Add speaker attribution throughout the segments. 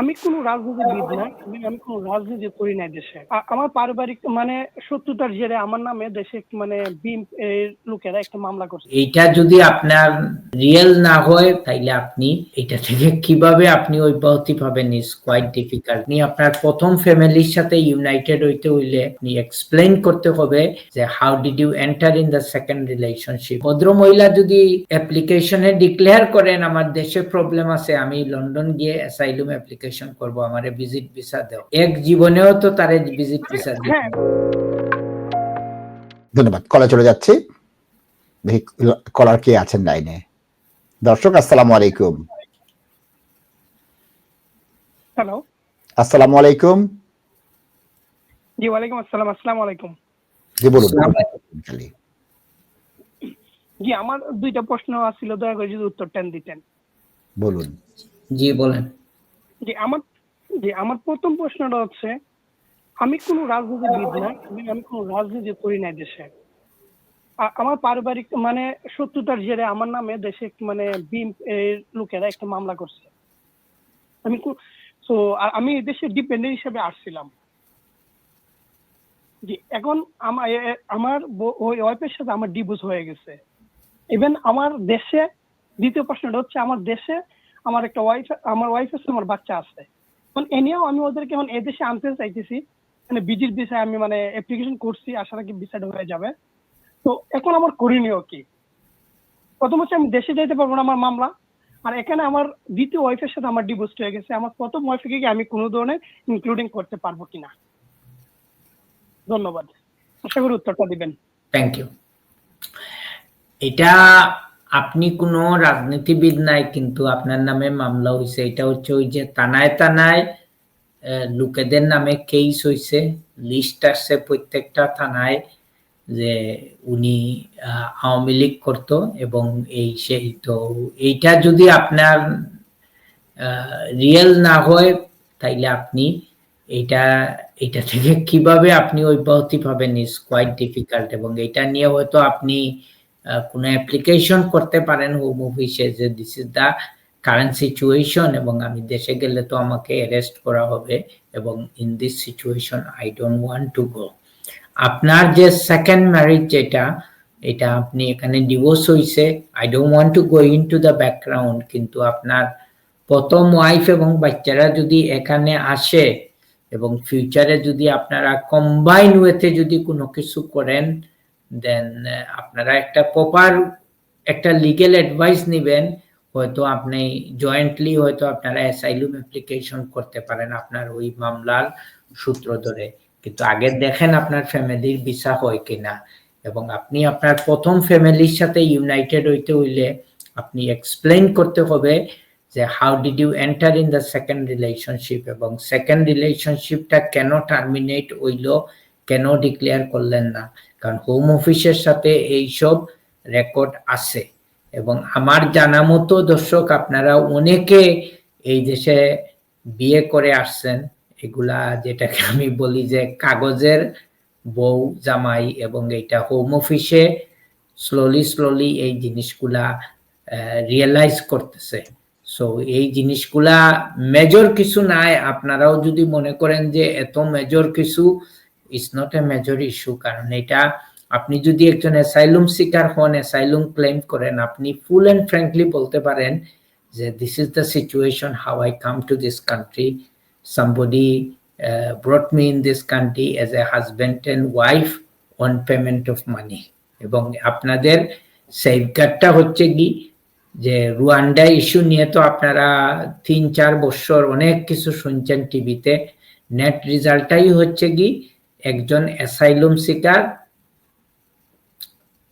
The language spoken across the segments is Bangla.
Speaker 1: আমি কোনো রাজনীতিবিদ না আমি আমি কোনো রাজনীতি করি না দেশে। আমার পারিবারিক মানে শত্রুতার জেরে আমার নামে দেশে মানে বিম এর লোকেরা একটা মামলা করছে।
Speaker 2: এইটা যদি আপনার রিয়েল না হয় তাইলে আপনি এটা থেকে কীভাবে আপনি অব্যাহতি পাবেন? ইজ কোয়াইট ডিফিকাল্ট আপনি আপনার প্রথম ফ্যামিলির সাথে ইউনাইটেড হইতে হইলে আপনি এক্সপ্লেইন করতে হবে যে how did you enter in the second relationship ভদ্র মহিলা যদি অ্যাপ্লিকেশনে ডিক্লেয়ার করেন আমার দেশে প্রবলেম আছে আমি লন্ডন গিয়ে অ্যাসাইলুম অ্যাপ্লিকেশন করব আমারে ভিজিট ভিসা দাও। এক জীবনেও তো তারে ভিজিট ভিসা
Speaker 1: হ্যাঁ।
Speaker 3: ধন্যবাদ। কলে চলে যাচ্ছি। দেখি কলার কে আছেন লাইনে। দর্শক আসসালামু আলাইকুম।
Speaker 1: হ্যালো।
Speaker 3: আসসালামু আলাইকুম।
Speaker 1: জি ওয়ালাইকুম আসসালাম আসসালামু আলাইকুম।
Speaker 3: জি বলুন।
Speaker 1: জি আমার দুইটা প্রশ্ন আছিল দয়া করে যদি উত্তরটা দিতেন।
Speaker 3: বলুন।
Speaker 2: জি বলেন।
Speaker 1: আমার আমার প্রথম প্রশ্নটা হচ্ছে, আমি কোনো রাজনীতিবিদ না, আমি কোনো রাজনীতি করি না দেশে। আমার পারিবারিক মানে শত্রুতার জেরে আমার নামে দেশে মানে বিম লোকেরা একটা মামলা করছে। আমি তো আমি দেশে ডিপেন্ডেন্ট হিসেবে আসছিলাম। জি এখন আমার আমার ওই ওয়াইফের সাথে আমার ডিভোর্স হয়ে গেছে। ইভেন আমার দেশে, দ্বিতীয় প্রশ্নটা হচ্ছে, আমার দেশে আমার একটা ওয়াইফ আমার ওয়াইফ আছে, আমার বাচ্চা আছে। এখন এ নিয়েও আমি ওদেরকে এখন এদেশে আনতে চাইতেছি। মানে বিজির বিষয়ে আমি মানে অ্যাপ্লিকেশন করছি, আশা রাখি বিষয়টা হয়ে যাবে। তো এখন আমার করণীয় কি? প্রথম হচ্ছে আমি দেশে যেতে পারব না আমার মামলা। আর এখানে আমার দ্বিতীয় ওয়াইফের সাথে আমার ডিভোর্স হয়ে গেছে। আমার প্রথম ওয়াইফকে কি আমি কোনো ধরনের ইনক্লুডিং করতে পারব কিনা? ধন্যবাদ। আশা করি উত্তরটা দিবেন।
Speaker 2: থ্যাংক ইউ এটা আপনি কোনো রাজনীতিবিদ নাই, কিন্তু আপনার নামে মামলা হয়েছে এটা হচ্ছে ওই যে তানায় তানায় লোকেদের নামে কেস হয়েছে লিস্ট আসছে প্রত্যেকটা থানায় যে উনি আওয়ামী লীগ করতো এবং এই সেই তো এইটা যদি আপনার রিয়েল না হয়, তাইলে আপনি এটা এটা থেকে কীভাবে আপনি অব্যাহতি পাবেন ইজ কোয়াইট ডিফিকাল্ট এবং এটা নিয়ে হয়তো আপনি কোনো অ্যাপ্লিকেশন করতে পারেন হোম অফিসে যে this is the current situation এবং আমি দেশে গেলে তো আমাকে অ্যারেস্ট করা হবে এবং in this situation I don't want to go আপনার যে সেকেন্ড ম্যারেজ যেটা, এটা আপনি এখানে ডিভোর্স হয়েছে I don't want to go into the background কিন্তু আপনার প্রথম ওয়াইফ এবং বাচ্চারা যদি এখানে আসে এবং ফিউচারে যদি আপনারা কম্বাইন ওয়েতে যদি কোনো কিছু করেন দেন আপনারা একটা প্রপার একটা লিগেল অ্যাডভাইস নেবেন, হয়তো আপনি জয়েন্টলি হয়তো আপনারা অ্যাসাইলুম অ্যাপ্লিকেশন করতে পারেন আপনার ওই মামলার সূত্র ধরে। কিন্তু আগে দেখেন আপনার ফ্যামিলির ভিসা হয় কিনা। এবং আপনি আপনার প্রথম ফ্যামিলির সাথে ইউনাইটেড হইতে হইলে আপনি এক্সপ্লেইন করতে হবে যে how did you enter in the second relationship এবং সেকেন্ড রিলেশনশিপটা কেন টার্মিনেট হইল কেন ডিক্লেয়ার করলেন না? কারণ হোম অফিসের সাথে এইসব রেকর্ড আছে। এবং আমার জানা মতো দর্শক, আপনারা অনেকে এই দেশে বিয়ে করে আসছেন। এগুলা যেটাকে আমি বলি যে কাগজের বউ, জামাই এবং এটা হোম অফিসে স্লোলি স্লোলি এই জিনিসগুলা রিয়েলাইজ করতেছে। সো এই জিনিসগুলা মেজর কিছু নাই। আপনারাও যদি মনে করেন যে এত মেজর কিছু it's not a major issue কারণ এটা আপনি যদি একজন অ্যাসাইলুম সিকার হন অ্যাসাইলুম ক্লেম করেন আপনি ফুল অ্যান্ড ফ্র্যাঙ্কলি বলতে পারেন যে this is the situation how I come to this country uh, brought me in this country as a husband and wife on payment of money. এবং আপনাদের সেফগার্ডটা হচ্ছে কি? যে রুয়ান্ডা ইস্যু নিয়ে তো আপনারা তিন চার বছর অনেক কিছু শুনছেন টিভিতে নেট রেজাল্টটাই হচ্ছে কি? একজন অ্যাসাইলুম সিকার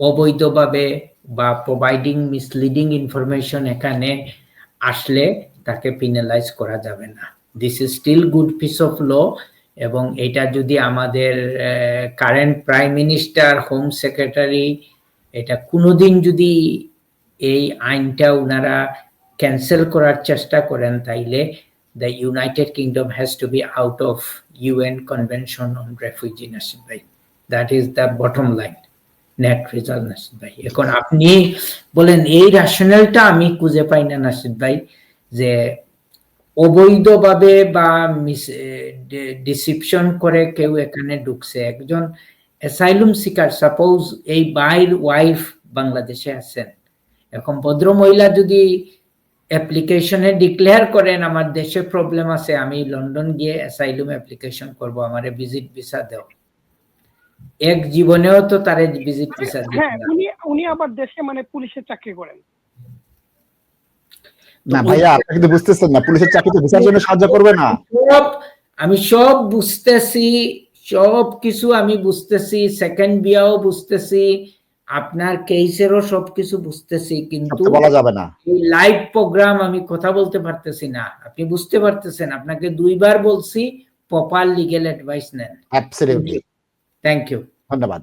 Speaker 2: অবৈধভাবে বা প্রোভাইডিং মিসলিডিং ইনফরমেশন এখানে আসলে তাকে পিনালাইজ করা যাবে না। This is still good piece of law এবং এটা যদি আমাদের current prime minister home secretary এটা কোনোদিন যদি এই আইনটা ওনারা ক্যান্সেল করার চেষ্টা করেন তাইলে the United Kingdom has to be out of UN convention on refugee Nasir ভাই that is the bottom line net result Nasir ভাই এখন আপনি বলেন, এই রেশনালটা আমি খুঁজে পাই না নাসির ভাই যে অবৈধভাবে বা ডিসিপশন করে কেউ এখানে ঢুকছে। একজন অ্যাসাইলুম সিকার সাপোজ এই বাইর ওয়াইফ বাংলাদেশে আছেন। এখন ভদ্র মহিলা যদি অ্যাপ্লিকেশনে ডিক্লেয়ার করেন আমার দেশে প্রবলেম আছে আমি লন্ডন গিয়ে অ্যাসাইলুম অ্যাপ্লিকেশন করব আমারে ভিজিট ভিসা দাও। এক জীবনেও তো তারে ভিজিট ভিসা
Speaker 1: হ্যাঁ উনি উনি আবার দেশে মানে পুলিশের চাকরি করেন।
Speaker 3: না ভাইয়া আপনি কিন্তু বুঝতেছেন না পুলিশের চাকরি তো ভিসার জন্য সাহায্য করবে না।
Speaker 2: সব আমি সব বুঝতেছি সব কিছু আমি বুঝতেছি সেকেন্ড বিয়াও বুঝতেছি আপনার কেসেরও সবকিছু বুঝতেছি কিন্তু
Speaker 3: বলা যাবে না।
Speaker 2: এই লাইভ প্রোগ্রাম আমি কথা বলতে পারতেছি না। আপনি বুঝতে পারতেছেন আপনাকে দুইবার বলছি প্রপার লিগেল অ্যাডভাইস নেন।
Speaker 3: অ্যাবসলিউটলি
Speaker 2: থ্যাংক ইউ
Speaker 3: ধন্যবাদ।